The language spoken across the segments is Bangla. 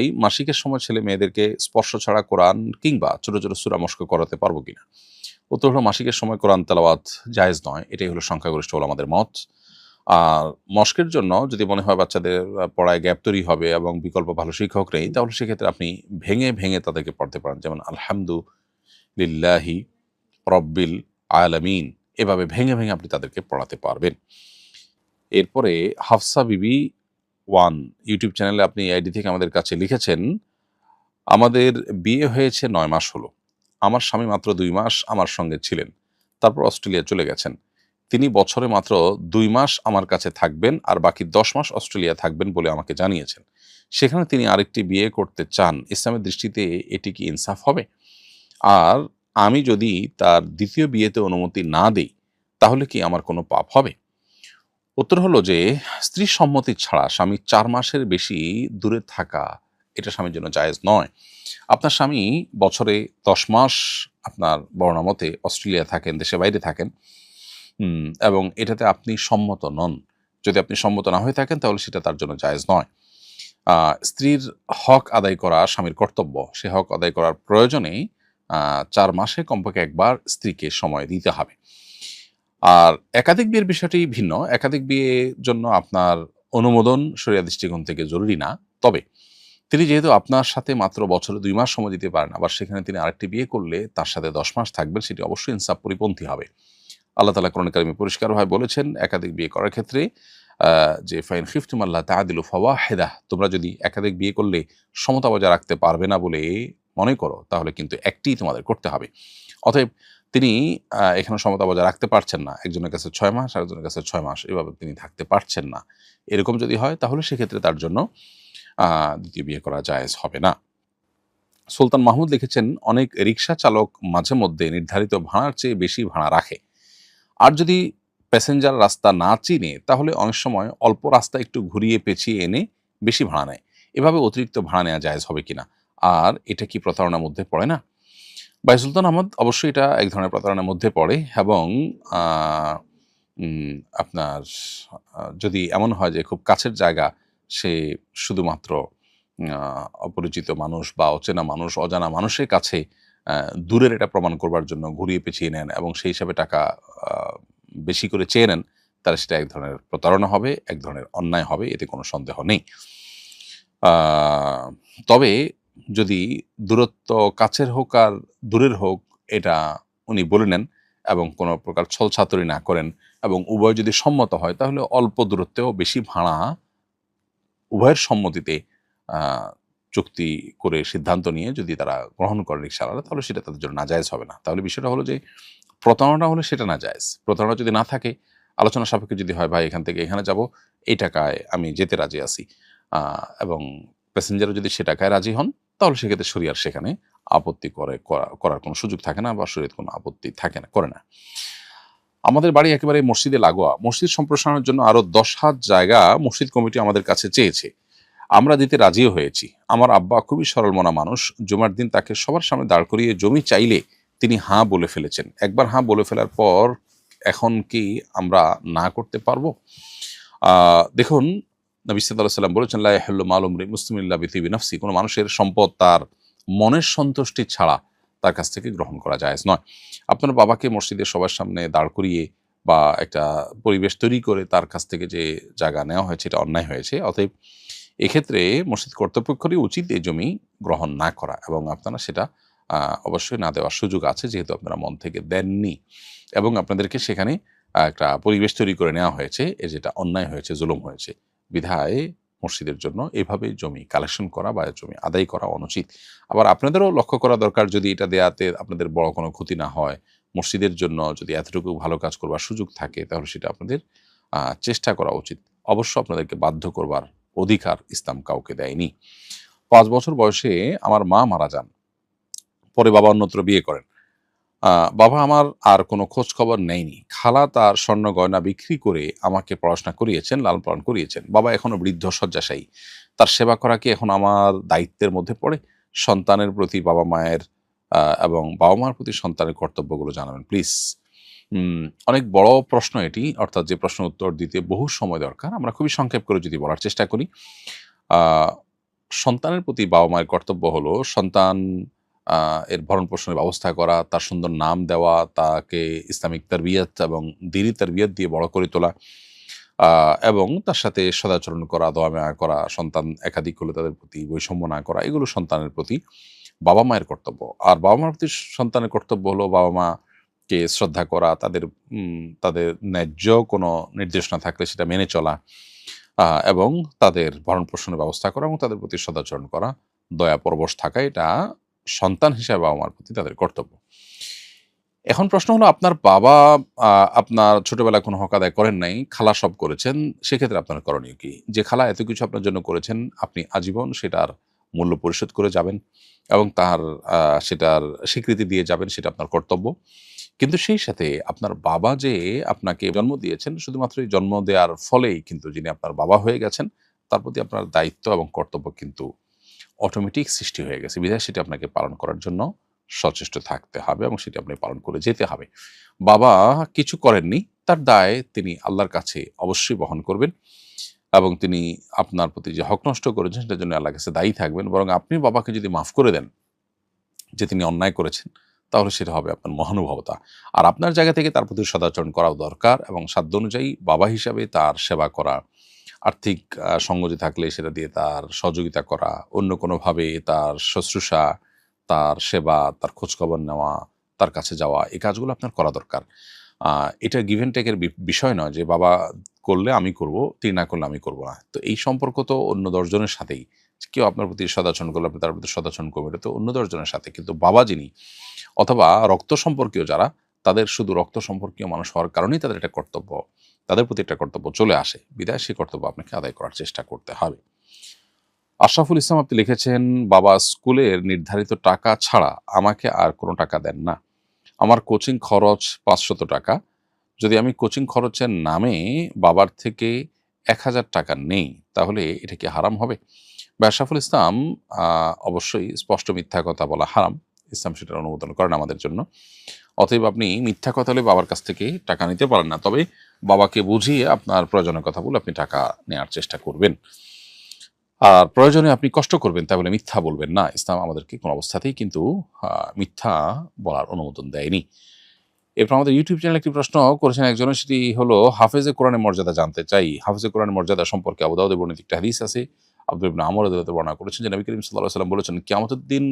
এই মাসিকের সময় ছেলে মেয়েদেরকে স্পর্শ ছাড়া কোরআন কিংবা ছোট ছোট সুরা মস্ক করাতে পারব কিনা? উত্তর হলো মাসিকের সময় কোরআন তেলাওয়াত জায়েজ নয়, এটাই হলো সংখ্যাগরিষ্ঠ হলো আমাদের মত। আর মস্কের জন্য যদি মনে হয় বাচ্চাদের পড়ায় গ্যাপ তৈরি হবে এবং বিকল্প ভালো শিক্ষক নেই, তাহলে সেক্ষেত্রে আপনি ভেঙে ভেঙে তাদেরকে পড়তে পারেন। যেমন আলহামদু লিল্লাহি রব্বিল আলামিন, এভাবে ভেঙে ভেঙে আপনি তাদেরকে পড়াতে পারবেন। এরপরে হাফসা বিবি ওয়ান ইউটিউব চ্যানেলে আপনি আইডি থেকে আমাদের কাছে লিখেছেন, আমাদের বিয়ে হয়েছে নয় মাস হলো। আমার স্বামী মাত্র দুই মাস আমার সঙ্গে ছিলেন। তারপর অস্ট্রেলিয়া চলে গেছেন। তিনি বছরে মাত্র দুই মাস আমার কাছে থাকবেন আর বাকি দশ মাস অস্ট্রেলিয়া থাকবেন বলে আমাকে জানিয়েছেন। সেখানে তিনি আরেকটি বিয়ে করতে চান। ইসলামের দৃষ্টিতে এটি কি ইনসাফ হবে? আর আমি যদি তার দ্বিতীয় বিয়েতে অনুমতি না দেই, তাহলে কি আমার কোনো পাপ হবে? উত্তর হলো যে, স্ত্রী সম্মতি ছাড়া স্বামী চার মাসের বেশি দূরে থাকা এটা স্বামীর জন্য জায়েজ নয়। আপনার স্বামী বছরে দশ মাস আপনার বর্ণামতে অস্ট্রেলিয়া থাকেন দেশে বাইরে থাকেন এবং এটাতে আপনি সম্মত নন। যদি আপনি সম্মত না হয়ে থাকেন, তাহলে সেটা তার জন্য জায়েজ নয়। স্ত্রীর হক আদায় করা স্বামীর কর্তব্য। সে হক আদায় করার প্রয়োজনে চার মাসে কমপক্ষে একবার স্ত্রীকে সময় দিতে হবে। আর একাধিক বিয়ের বিষয়টি ভিন্ন। একাধিক বিয়ের জন্য আপনার অনুমোদন সরিয়া দৃষ্টিকোণ থেকে জরুরি না। তবে তিনি যেহেতু আপনার সাথে মাত্র বছরে দুই মাস সময় দিতে পারেন, আবার সেখানে তিনি আরেকটি বিয়ে করলে তার সাথে দশ মাস থাকবেন, সেটি অবশ্যই ইনসাফ পরিপন্থী হবে। আল্লাহ তালা কারিমে পরিষ্কারভাবে বলেছেন, একাধিক বিয়ে করার ক্ষেত্রে যে ফাইন খিফতুম আল্লাহ তাদিল ফাওয়া হেদা তোমরা যদি একাধিক বিয়ে করলে সমতা বজায় রাখতে পারবে না বলে মনে করো, তাহলে কিন্তু একটি তোমাদের করতে হবে। অতএব তিনি এখানে সমতা বজায় রাখতে পারছেন না। একজনের কাছে ছয় মাস, আরেকজনের কাছে ছয় মাস। এভাবে তিনি থাকতে পারছেন না। এরকম যদি হয়, তাহলে সেক্ষেত্রে তার জন্য দ্বিতীয় বিয়ে করা জায়েজ হবে না। সুলতান মাহমুদ লিখেছেন, অনেক রিক্সা চালক মাঝে মধ্যে নির্ধারিত ভাড়ার চেয়ে বেশি ভাড়া রাখে। আর যদি প্যাসেঞ্জার রাস্তা না চিনে, তাহলে অনেক সময় অল্প রাস্তা একটু ঘুরিয়ে পেঁচিয়ে এনে বেশি ভাড়া নেয়। এভাবে অতিরিক্ত ভাড়া নেওয়া জায়েজ হবে কিনা? আর এটা কি প্রতারণার মধ্যে পড়ে না? বাই সুলতান আহমদ অবশ্যই এটা এক ধরনের প্রতারণার মধ্যে পড়ে এবং আপনার যদি এমন হয় যে খুব কাছের জায়গা, সে শুধুমাত্র অপরিচিত মানুষ বা অচেনা মানুষ, অজানা মানুষের কাছে দূরের এটা প্রমাণ করবার জন্য ঘুরিয়ে পেঁচিয়ে নেন এবং সেই হিসাবে টাকা বেশি করে চেয়ে নেন, তাহলে সেটা এক ধরনের প্রতারণা হবে, এক ধরনের অন্যায় হবে, এতে কোনো সন্দেহ নেই। তবে যদি দূরত্ব কাছের হোক আর দূরের হোক, এটা উনি বলে নেন এবং কোনো প্রকার ছলছাতুরি না করেন এবং উভয় যদি সম্মত হয়, তাহলে অল্প দূরত্বেও বেশি ভাড়া উভয়ের সম্মতিতে চুক্তি করে সিদ্ধান্ত নিয়ে যদি তারা গ্রহণ করে রিক্সাওয়ালা তাহলে সেটা তাদের জন্য নাজায়জ হবে না। তাহলে বিষয়টা হলো যে, প্রতারণা হলে সেটা না জায়েজ প্রতারণা যদি না থাকে, আলোচনা সাপেক্ষে যদি হয়, ভাই, এখান থেকে এখানে যাব, এই টাকায় আমি যেতে রাজি আছি। এবং প্যাসেঞ্জারও যদি সে টাকায় রাজি হন তাহলে সেক্ষেত্রে শরিয়ার সেখানে আপত্তি করে, করা- করার কোনো সুযোগ থাকে না বা শরীর কোনো আপত্তি থাকে না, করে না। আমাদের বাড়ি একেবারে মসজিদে লাগোয়া। মসজিদ সম্প্রসারণের জন্য আরও দশ হাত জায়গা মসজিদ কমিটি আমাদের কাছে চেয়েছে। আমরা দিতে রাজিও হয়েছি। আমার আব্বা খুবই সরল মনা মানুষ। জুমার দিন তাকে সবার সামনে দাঁড় করিয়ে জমি চাইলে তিনি হাঁ বলে ফেলেছেন। একবার হাঁ বলে ফেলার পর এখন কি আমরা না করতে পারব? দেখুন নবী সাল্লাহ সাল্লাম বলেছেন লাহ্ল মালুম রে মুসলিমিল্লা বিথিবি নফসি কোনো মানুষের সম্পদ তার মনের সন্তুষ্টি ছাড়া তার কাছ থেকে গ্রহণ করা যায় নয়। আপনার বাবাকে মসজিদের সবার সামনে দাঁড় করিয়ে বা একটা পরিবেশ তৈরি করে তার কাছ থেকে যে জায়গা নেওয়া হয়েছে, এটা অন্যায় হয়েছে, অতএব এক্ষেত্রে মসজিদ কর্তৃপক্ষেরই উচিত এই জমি গ্রহণ না করা এবং আপনারা সেটা অবশ্যই না দেওয়ার সুযোগ আছে যেহেতু আপনারা মন থেকে দেননি এবং আপনাদেরকে সেখানে একটা পরিবেশ তৈরি করে নেওয়া হয়েছে, এ যেটা অন্যায় হয়েছে, জুলুম হয়েছে। বিধায় মসজিদের জন্য এভাবে জমি কালেকশন করা বা জমি আদায় করা অনুচিত। আবার আপনাদেরও লক্ষ্য করা দরকার যদি এটা দেয়াতে আপনাদের বড় কোনো ক্ষতি না হয়, মসজিদের জন্য যদি এতটুকু ভালো কাজ করবার সুযোগ থাকে তাহলে সেটা আপনাদের চেষ্টা করা উচিত। অবশ্য আপনাদেরকে বাধ্য করবার অধিকার ইসলাম কাউকে দেয়নি। পাঁচ বছর বয়সে আমার মা মারা যান। পরে বাবা অন্যত্র বিয়ে করেন। বাবা আমার আর কোনো খোঁজ খবর নেয়নি। খালা তার স্বর্ণ গয়না বিক্রি করে আমাকে পড়াশোনা করিয়েছেন লালন পালন করিয়েছেন। বাবা এখনও বৃদ্ধ, শয্যাশায়ী। তার সেবা করা কি এখন আমার দায়িত্বের মধ্যে পড়ে? সন্তানের প্রতি বাবা মায়ের এবং বাবা মার প্রতি সন্তানের কর্তব্যগুলো জানাবেন, প্লিজ। অনেক বড় প্রশ্ন এটি, অর্থাৎ যে প্রশ্ন উত্তর দিতে বহু সময় দরকার, আমরা খুবই সংক্ষেপ করে যদি বলার চেষ্টা করি। সন্তানের প্রতি বাবা মায়ের কর্তব্য হলো সন্তান এর ভরণ পোষণের ব্যবস্থা করা, তার সুন্দর নাম দেওয়া, তাকে ইসলামিক তারবিয়ত এবং দিনী তারবিয়ত দিয়ে বড় করে তোলা এবং তার সাথে সদাচরণ করা, দোয়া মায়া করা, সন্তান একাধিক হলে তাদের প্রতি বৈষম্য না করা, এগুলো সন্তানের প্রতি বাবা মায়ের কর্তব্য। আর বাবা মার প্রতি সন্তানের কর্তব্য হলো বাবা মা কে শ্রদ্ধা করা, তাদের তাদের ন্যায্য কোনো নির্দেশনা থাকলে সেটা মেনে চলা এবং তাদের ভরণ পোষণের ব্যবস্থা করা এবং তাদের প্রতি সদাচরণ করা, দয়া পরবশ থাকা, এটা সন্তান হিসাবে বাবা মার প্রতি তাদের কর্তব্য। এখন প্রশ্ন হলো, আপনার বাবা আপনার ছোটবেলায় কোনো হক আদায় করেন নাই, খালা সব করেছেন, সেক্ষেত্রে আপনার করণীয় কি? যে খালা এত কিছু আপনার জন্য করেছেন, আপনি আজীবন সেটার মূল্য পরিশোধ করে যাবেন এবং তার সেটার স্বীকৃতি দিয়ে যাবেন, সেটা আপনার কর্তব্য। কিন্তু সেই সাথে আপনার বাবা যে আপনাকে জন্ম দিয়েছেন, শুধুমাত্র এই জন্ম দেওয়ার ফলেই কিন্তু যিনি আপনার বাবা হয়ে গেছেন, তার প্রতি আপনার দায়িত্ব এবং কর্তব্য কিন্তু অটোমেটিক সৃষ্টি হয়ে গেছে। বিধায় সেটি আপনাকে পালন করার জন্য সচেষ্ট থাকতে হবে এবং সেটি আপনি পালন করে যেতে হবে। বাবা কিছু করেননি, তার দায় তিনি আল্লাহর কাছে অবশ্যই বহন করবেন এবং তিনি আপনার প্রতি যে হক নষ্ট করেছেন সেটার জন্য আল্লাহর কাছে দায়ী থাকবেন। বরং আপনি বাবাকে যদি মাফ করে দেন যে তিনি অন্যায় করেছেন, তাহলে সেটা হবে আপনার মহানুভবতা। আর আপনার জায়গা থেকে তার প্রতি সদাচরণ করাও দরকার এবং সাধ্য অনুযায়ী বাবা হিসাবে তার সেবা করা আর্থিক সঙ্গতি থাকলে সেটা দিয়ে তার সহযোগিতা করা, অন্য কোনোভাবে তার শুশ্রূষা, তার সেবা, তার খোঁজখবর নেওয়া, তার কাছে যাওয়া, এই কাজগুলো আপনার করা দরকার। এটা গিভেন টেকের বিষয় নয় যে বাবা করলে আমি করব, তিনি না করলে আমি করব না। তো এই সম্পর্ক তো অন্য দশজনের সাথেই। কেউ আপনার প্রতি সদাচরণ করলে আপনি তার প্রতি সদাচরণ করবেন, এটা তো অন্য দশজনের সাথে। কিন্তু বাবা যিনি, অথবা রক্ত সম্পর্কীয় যারা, তাদের শুধু রক্ত সম্পর্কীয় মানুষ হওয়ার কারণেই তাদের একটা কর্তব্য। তাদের প্রতি একটা কর্তব্য চলে আসে। বিদায়, সেই কর্তব্য আপনাকে আদায় করার চেষ্টা করতে হবে। আশরাফুল ইসলাম আপনি লিখেছেন, বাবা স্কুলের নির্ধারিত টাকা ছাড়া আমাকে আর কোনো টাকা দেন না। আমার কোচিং খরচ পাঁচশত টাকা। যদি আমি কোচিং খরচের নামে বাবার থেকে এক হাজার টাকা নেই, তাহলে এটা কি হারাম হবে? বা আশরাফুল ইসলাম অবশ্যই স্পষ্ট মিথ্যা কথা বলা হারাম। ইসলাম সেটার অনুমোদন করেন আমাদের জন্য। অতএব আপনি মিথ্যা কথা হলে বাবার কাছ থেকে টাকা নিতে পারেন না। তবে বাবাকে বুঝিয়ে আপনার প্রয়োজনের কথা বলে আপনি টাকা নেওয়ার চেষ্টা করবেন। আর প্রয়োজনে আপনি কষ্ট করবেন তাই বলে মিথ্যা বলবেন না। ইসলাম আমাদেরকে কোনো অবস্থাতেই কিন্তু মিথ্যা বলার অনুমোদন দেয়নি। এরপর আমাদের ইউটিউব চ্যানেলে একটি প্রশ্ন করেছেন একজন, সেটি হলো, হাফেজে কোরআনের মর্যাদা জানতে চাই। হাফেজে কোরআনের মর্যাদা সম্পর্কে আবুদাউদে বর্ণিত একটা হাদিস আছে। আব্দুল ইবনে আমর রাদিয়াল্লাহু বর্ণনা করেছেন যে নবী করিম আলাইহি সাল্লাম বলেছেন, কিয়ামতের দিন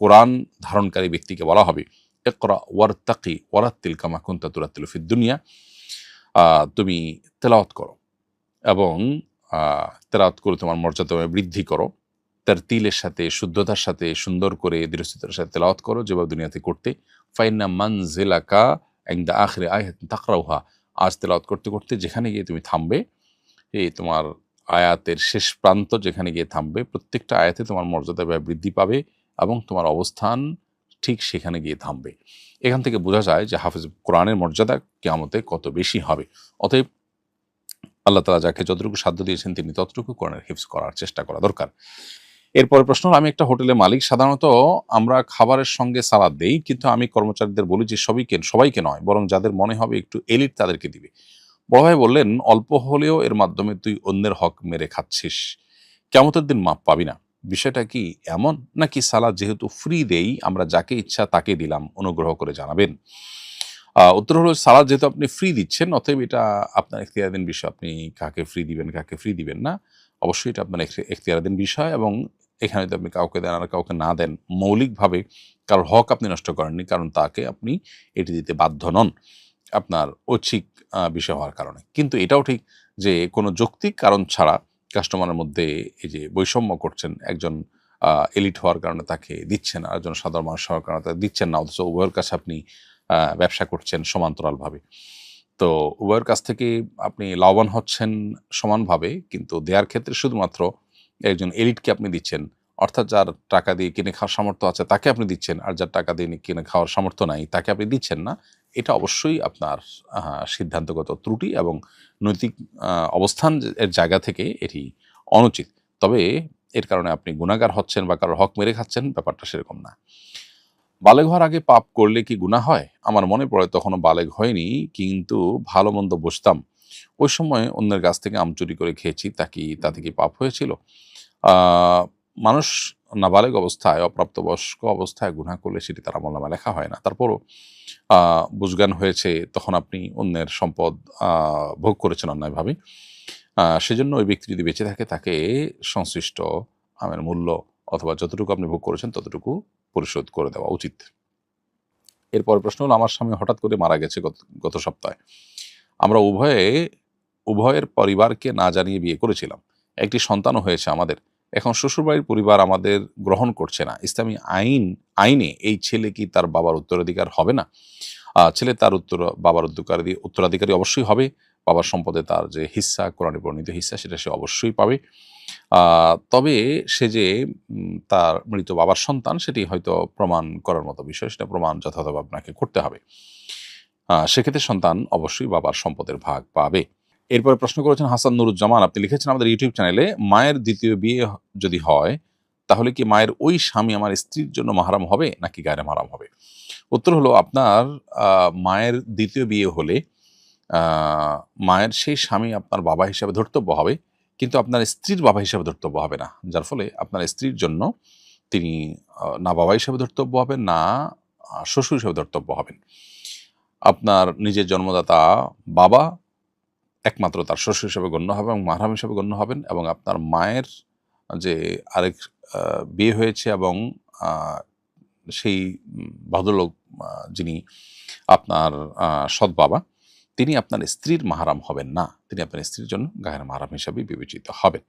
কোরআন ধারণকারী ব্যক্তিকে বলা হবে। ইকরা ওয়ারতাকি ওয়ারাত্তিল কামা কুনতা তুরাত্তিলু ফিদ দুনিয়া তুমি তেলাওয়াত করো এবং তেলাওয়াত করে তোমার মর্যাদা বৃদ্ধি করো। তার তিলের সাথে, শুদ্ধতার সাথে, সুন্দর করে দৃঢ়তার সাথে তেলাওয়াত করো যেভাবে দুনিয়াতে করতে। ফাইনা মানজিলাকা একদা আখরে আয় তাকরাউহা। আজ তেলাওয়াত করতে করতে যেখানে গিয়ে তুমি থামবে, এই তোমার আয়াতের শেষ প্রান্ত যেখানে গিয়ে থামবে, প্রত্যেকটা আয়াতে তোমার মর্যাদা ব্যয় বৃদ্ধি পাবে এবং তোমার অবস্থান ঠিক সেখানে গিয়ে থামবে। এখান থেকে বোঝা যায় যে হাফিজ কোরআনের মর্যাদা কেয়ামতে কত বেশি হবে। অতএব আল্লাহ তালা যাকে যতটুকু সাধ্য দিয়েছেন তিনি ততটুকু কোরআনের হিফজ করার চেষ্টা করা দরকার। এরপরে প্রশ্ন, আমি একটা হোটেলের মালিক, সাধারণত আমরা খাবারের সঙ্গে সালাদ দেই, কিন্তু আমি কর্মচারীদের বলি যে সবাইকে সবাইকে নয়, বরং যাদের মনে হবে একটু এলিট তাদেরকে দিবে। বড় ভাই বললেন, অল্প হলেও এর মাধ্যমে তুই অন্যের হক মেরে খাচ্ছিস। কেমতের দিন মাপ পাবি না। বিষয়টা কি এমন? নাকি সালাদ যেহেতু ফ্রি দেই, আমরা যাকে ইচ্ছা তাকে দিলাম, অনুগ্রহ করে জানাবেন। উত্তর হলো সালাদ যেহেতু আপনি ফ্রি দিচ্ছেন, অতএব এটা আপনার এখতিয়ারাধীন বিষয়। আপনি কাকে ফ্রি দিবেন, কাকে ফ্রি দিবেন না, অবশ্যই এটা আপনার এখতি- এখতিয়ারাধীন বিষয় এবং এখানে আপনি কাউকে দেন আর কাউকে না দেন, মৌলিকভাবে কারোর হক আপনি নষ্ট করেননি, কারণ তাকে আপনি এটি দিতে বাধ্য নন আপনার ঐচ্ছিক বিষয় হওয়ার কারণে। কিন্তু এটাও ঠিক যে কোনো যৌক্তিক কারণ ছাড়া কাস্টমারের মধ্যে এই যে বৈষম্য করছেন একজন এলিট হওয়ার কারণে তাকে দিচ্ছেন আর একজন সাধারণ মানুষ হওয়ার কারণে তাকে দিচ্ছেন না, অথচ উভয়ের কাছে আপনি ব্যবসা করছেন সমান্তরালভাবে। তো উভয়ের কাছ থেকে আপনি লাভবান হচ্ছেন সমানভাবে, কিন্তু দেওয়ার ক্ষেত্রে শুধুমাত্র একজন এলিটকে আপনি দিচ্ছেন। অর্থাৎ যার টাকা দিয়ে কিনে খাওয়ার সামর্থ্য আছে, তাকে আপনি দিচ্ছেন। আর যার টাকা দিয়ে কিনে খাওয়ার সামর্থ্য নাই, তাকে আপনি দিচ্ছেন না। এটা অবশ্যই আপনার সিদ্ধান্তগত ত্রুটি এবং নৈতিক অবস্থান এর জায়গা থেকে এটি অনুচিত। তবে এর কারণে আপনি গুণাগার হচ্ছেন বা কারোর হক মেরে খাচ্ছেন, ব্যাপারটা সেরকম না। বালেগ হওয়ার আগে পাপ করলে কি গুনাহ হয়? আমার মনে পড়ে তখনও বালেগ হয়নি, কিন্তু ভালো মন্দ বসতাম ওই সময় অন্যের কাছ থেকে আম চুরি করে খেয়েছি, তা কি তাতে কি পাপ হয়েছিল? মানুষ নাবালেগ অবস্থায়, অপ্রাপ্তবয়স্ক অবস্থায় গুনাহ করলে সেটি তার আমলনামায় লেখা হয় না। তারপরও বুঝজ্ঞান হয়েছে, তখন আপনি অন্যের সম্পদ ভোগ করেছেন অন্যায়ভাবে। সেজন্য ওই ব্যক্তি যদি বেঁচে থাকে, তাকে সংশ্লিষ্ট আমের মূল্য অথবা যতটুকু আপনি ভোগ করেছেন, ততটুকু পরিশোধ করে দেওয়া উচিত। এরপর প্রশ্ন হলো, আমার স্বামী হঠাৎ করে মারা গেছে গত সপ্তাহে। আমরা উভয়ে, উভয়ের পরিবারকে না জানিয়ে বিয়ে করেছিলাম। একটি সন্তানও হয়েছে আমাদের। এখন শ্বশুরবাড়ির পরিবার আমাদের গ্রহণ করছে না। ইসলামী আইন, আইনে এই ছেলে কি তার বাবার উত্তরাধিকার হবে না? ছেলে তার উত্তর, বাবার উত্তরাধিকারী উত্তরাধিকারী অবশ্যই হবে। বাবার সম্পদে তার যে হিস্সা, কোরআনে বর্ণিত হিস্সা, সেটা সে অবশ্যই পাবে। তবে সে যে তার মৃত বাবার সন্তান, সেটি হয়তো প্রমাণ করার মতো বিষয়, সেটা প্রমাণ যথাযথভাবে আপনাকে করতে হবে। সেক্ষেত্রে সন্তান অবশ্যই বাবার সম্পদের ভাগ পাবে। এরপরে প্রশ্ন করেছেন হাসান নুরুজ্জামান, আপনি লিখেছেন আমাদের ইউটিউব চ্যানেলে, মায়ের দ্বিতীয় বিয়ে যদি হয়, তাহলে কি মায়ের ওই স্বামী আমার স্ত্রীর জন্য মাহারাম হবে, নাকি গায়ে মাহারাম হবে? উত্তর হলো আপনার মায়ের দ্বিতীয় বিয়ে হলে মায়ের সেই স্বামী আপনার বাবা হিসাবে ধর্তব্য হবে, কিন্তু আপনার স্ত্রীর বাবা হিসাবে ধর্তব্য হবে না। যার ফলে আপনার স্ত্রীর জন্য তিনি না বাবা হিসাবে ধর্তব্য হবেন, না শ্বশুর হিসাবে ধর্তব্য হবেন। আপনার নিজের জন্মদাতা বাবা একমাত্র তার শ্বশুর হিসেবে গণ্য হবে এবং মাহরাম হিসেবে গণ্য হবেন এবং আপনার মায়ের যে আরেক বিয়ে হয়েছে এবং সেই ভদ্রলোক যিনি আপনার সৎ বাবা, তিনি আপনার স্ত্রীর মাহারাম হবেন না। তিনি আপনার স্ত্রীর জন্য গায়ের মাহারাম হিসাবে বিবেচিত হবেন।